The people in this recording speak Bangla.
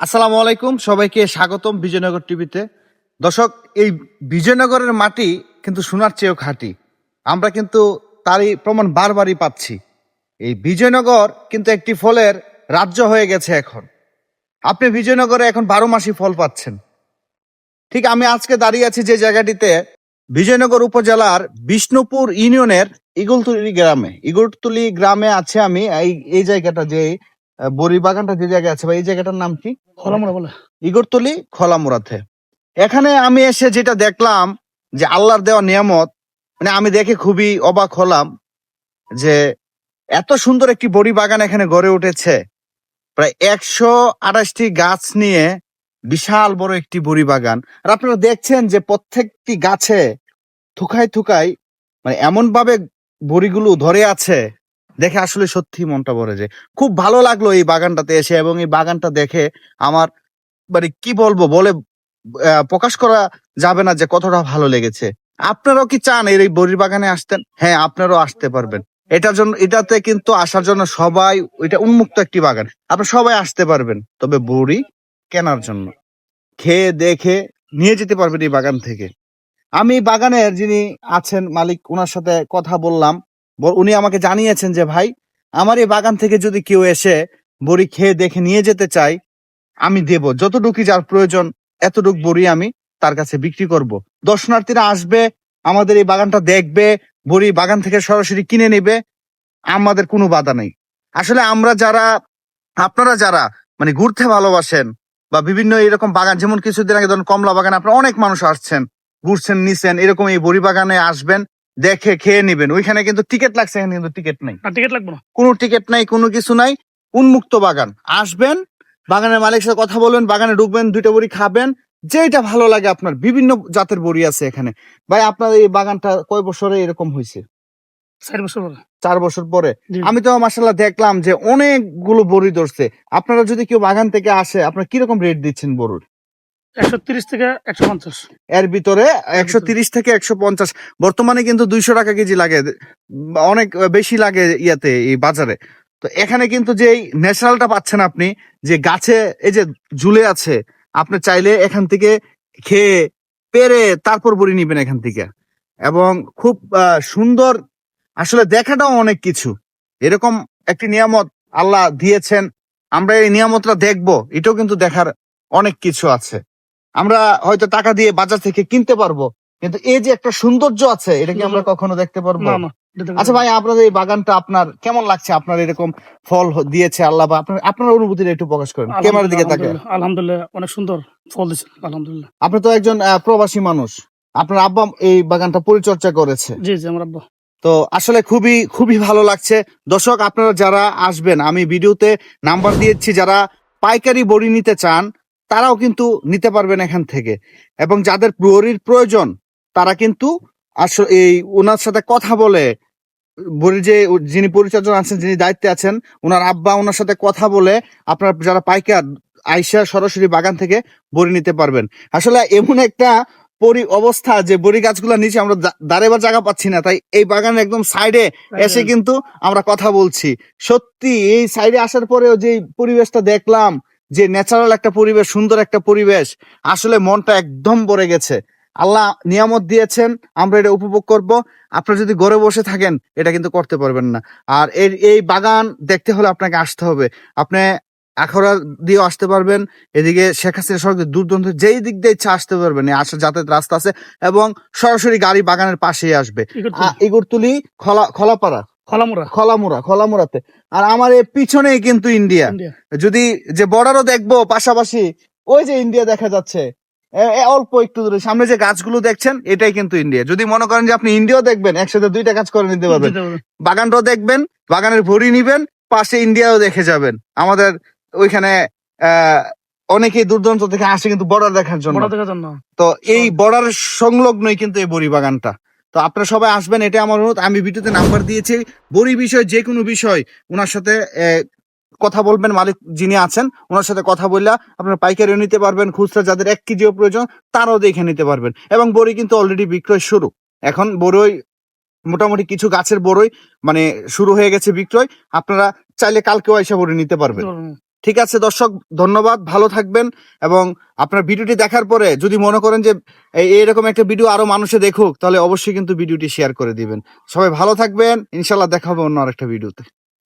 আসসালামু আলাইকুম, সবাইকে স্বাগতম বিজয়নগর টিভিতে। দর্শক, এই বিজয়নগরের মাটি কিন্তু সোনার চেয়েও খাঁটি। আমরা কিন্তু তারই প্রমাণ বারবারই পাচ্ছি। এই বিজয়নগর কিন্তু একটি ফলের রাজ্য হয়ে গেছে এখন। আপনি বিজয়নগরে এখন বারো মাসই ফল পাচ্ছেন। ঠিক আমি আজকে দাঁড়িয়ে আছি যে জায়গাটিতে বিজয়নগর উপজেলার বিষ্ণুপুর ইউনিয়নের ইগুলতুলি গ্রামে। ইগুলতুলি গ্রামে আছে আমি, এই এই জায়গাটা যে বড়ি বাগানটা যে জায়গায় আছে ভাই এই জায়গাটার নাম কি? খোলামোড়া বলে। ইগরতলি খোলামুড়াতে। এখানে আমি এসে যেটা দেখলাম যে আল্লাহর দেওয়া নিয়ামত মানে আমি দেখে খুবই অবাক হলাম যে এত সুন্দর একটি বড়ি বাগান এখানে গড়ে উঠেছে। প্রায় একশো আঠাশটি গাছ নিয়ে বিশাল বড় একটি বড়ি বাগান। আর আপনারা দেখছেন যে প্রত্যেকটি গাছে থুকাই থুকাই মানে এমন ভাবে বড়িগুলো ধরে আছে দেখে আসলে সত্যি মনটা ভরে যায়। খুব ভালো লাগল এই বাগানটাতে এসে এবং এই বাগানটা দেখে আমার মানে কি বলব বলে প্রকাশ করা যাবে না যে কতটা ভালো লেগেছে। আপনারাও কি চান এই বড়ির বাগানে আসতেন? হ্যাঁ আপনারাও আসতে পারবেন। এটার জন্য, এটাতে কিন্তু আসার জন্য সবাই, এটা উন্মুক্ত একটি বাগান। আপনারা সবাই আসতে পারবেন, তবে বড়ি কেনার জন্য। খেয়ে দেখে নিয়ে যেতে পারবেন এই বাগান থেকে। আমি বাগানের যিনি আছেন মালিক ওনার সাথে কথা বললাম। উনি আমাকে জানিয়েছেন যে, ভাই, আমার এই বাগান থেকে যদি কেউ এসে বড়ি খেয়ে দেখে নিয়ে যেতে চায়, আমি দেব। যতটুকু যার প্রয়োজন, এতটুকু বড়ি আমি তার কাছে বিক্রি করব। দর্শনার্থীরা আসবে, আমাদের এই বাগানটা দেখবে, বড়ি বাগান থেকে সরাসরি কিনে নেবে। আমাদের কোনো বাধা নেই। আসলে আমরা যারা, আপনারা যারা মানে ঘুরতে ভালোবাসেন বা বিভিন্ন এরকম বাগান, যেমন কিছুদিন আগে ধরুন কমলা বাগান আপনারা অনেক মানুষ আসছেন, ঘুরছেন, নিছেন, এরকম এই বড়ি বাগানে আসবেন। দেখে খেয়ে নিবেন। ওইখানে কিন্তু টিকিট লাগছে এখানে কিন্তু টিকিট নেই। টিকিট লাগবে না? কোনো টিকিট নাই কোনো কিছু নাই। উন্মুক্ত বাগান। আসবেন বাগানের মালিকের সাথে কথা বলবেন বাগানে ঢুকবেন দুইটা বড়ি খাবেন। যেটা ভালো লাগে আপনার বিভিন্ন জাতের বড়ি আছে এখানে। ভাই আপনার এই বাগানটা কয় বছরে এরকম হয়েছে? চার বছর পরে। চার বছর পরে। আমি তো মাসাল্লাহ দেখলাম যে অনেকগুলো বড়ি ধরছে। আপনারা যদি কেউ বাগান থেকে আসে আপনারা কীরকম রেট দিচ্ছেন বড়ুর? একশো তিরিশ থেকে একশো পঞ্চাশ। এর ভিতরে একশো তিরিশ থেকে একশো পঞ্চাশ। বর্তমানে কিন্তু দুইশো টাকা কেজি লাগে। অনেক বেশি লাগে ইয়াতে, এই বাজারে। তো এখানে কিন্তু যে ন্যাচারালটা পাচ্ছেন আপনি, যে গাছে এই যে ঝুলে আছে, আপনি চাইলে এখান থেকে খেয়ে, পেরে তারপর বড়ি নিবেন এখান থেকে। এবং খুব সুন্দর, আসলে দেখাটাও অনেক কিছু। এরকম একটি নিয়ামত আল্লাহ দিয়েছেন। আমরা এই নিয়ামতটা দেখব। এটাও কিন্তু দেখার অনেক কিছু আছে। আমরা হয়তো টাকা দিয়ে বাজার থেকে কিনতে পারব কিন্তু এই যে একটা সৌন্দর্য আছে এটা কি আমরা কখনো দেখতে পারব? আচ্ছা। ভাই আপনাদের এই বাগানটা আপনার কেমন লাগছে? আপনার এরকম ফল দিয়েছে আল্লাহ বা আপনার আপনার অনুভূতিটা একটু প্রকাশ করেন। ক্যামেরার দিকে তাকে আলহামদুলিল্লাহ, অনেক সুন্দর ফল দিচ্ছে আলহামদুলিল্লাহ। আপনি তো একজন প্রবাসী মানুষ। আপনার আব্বা এই বাগানটা পরিচর্যা করেছে। জি জি আমার আব্বা। তো আসলে খুবই খুবই ভালো লাগছে। দর্শক আপনারা যারা আসবেন আমি ভিডিওতে নাম্বার দিয়েছি যারা পাইকারি বড়ি নিতে চান তারাও কিন্তু নিতে পারবেন এখান থেকে। এবং যাদের বড়ির প্রয়োজন তারা কিন্তু আসলে এই ওনার সাথে কথা বলে বড়ির যে যিনি পরিচর্যা আছেন যিনি দায়িত্বে আছেন ওনার আব্বা ওনার সাথে কথা বলে আপনার যারা পাইকার আইসা সরাসরি বাগান থেকে বড়ি নিতে পারবেন। আসলে এমন একটা পরি অবস্থা যে বড়ি গাছগুলোর নিচে আমরা দাঁড়াবার জায়গা পাচ্ছি না তাই এই বাগানের একদম সাইডে এসে কিন্তু আমরা কথা বলছি। সত্যি এই সাইডে আসার পরেও যে পরিবেশটা দেখলাম যে ন্যাচারাল একটা পরিবেশ সুন্দর একটা পরিবেশ আসলে মনটা একদম ভরে গেছে। আল্লাহ নিয়ামত দিয়েছেন আমরা এটা উপভোগ করব। আপনারা যদি ঘরে বসে থাকেন এটা কিন্তু করতে পারবেন না। আর এই এই বাগান দেখতে হলে আপনাকে আসতে হবে। আপনি আখড়া দিয়েও আসতে পারবেন এদিকে শেখ হাসিনা সড়ক দূর দূরান্ত যেই দিক দিয়ে ইচ্ছা আসতে পারবেন আসার যাতায়াত রাস্তা আছে এবং সরাসরি গাড়ি বাগানের পাশেই আসবে। ইগরতুলি খলা খলাপাড়া। খলামোড়া খলামুড়া খলামুড়াতে আর আমার এই পিছনেই কিন্তু ইন্ডিয়া। যদি যে বর্ডারও দেখব পাশাপাশি ওই যে ইন্ডিয়া দেখা যাচ্ছে। অল্প একটু দূরে। সামনে যে গাছগুলো দেখছেন এটাই কিন্তু ইন্ডিয়া। যদি মনে করেন যে আপনি ইন্ডিয়াও দেখবেন একসাথে দুইটা কাজ করে নিতে পারবেন। বাগানটাও দেখবেন বাগানের ভরি নিবেন পাশে ইন্ডিয়াও দেখে যাবেন। আমাদের ওইখানে আহ অনেকেই দূর দূরান্ত থেকে আসে কিন্তু বর্ডার দেখার জন্য। দেখার জন্য। তো এই বর্ডার সংলগ্নই কিন্তু এই বড়ি বাগানটা। তো আপনারা সবাই আসবেন এটা আমার অনুরোধ। আমি ভিডিওতে নাম্বার দিয়েছি। বড়ি বিষয়, যে কোনো বিষয়, ওনার সাথে কথা বলবেন, মালিক যিনি আছেন, ওনার সাথে কথা বললে আপনারা পাইকারিও নিতে পারবেন, খুচরা যাদের এক কেজিও প্রয়োজন, তারাও দেখে নিতে পারবেন। এবং বড়ি কিন্তু অলরেডি বিক্রয় শুরু। এখন বড়ই, মোটামুটি কিছু গাছের বড়ই মানে শুরু হয়ে গেছে বিক্রয়। আপনারা চাইলে কালকেও এসে বড়ি নিতে পারবেন। ঠিক আছে, দর্শক, ধন্যবাদ, ভালো থাকবেন এবং আপনার ভিডিওটি দেখার পরে যদি মনে করেন যে এই এরকম একটা ভিডিও আরও মানুষে দেখুক, তাহলে অবশ্যই কিন্তু ভিডিওটি শেয়ার করে দিবেন। সবাই ভালো থাকবেন, ইনশাল্লাহ দেখা হবে অন্য আরেকটা ভিডিওতে।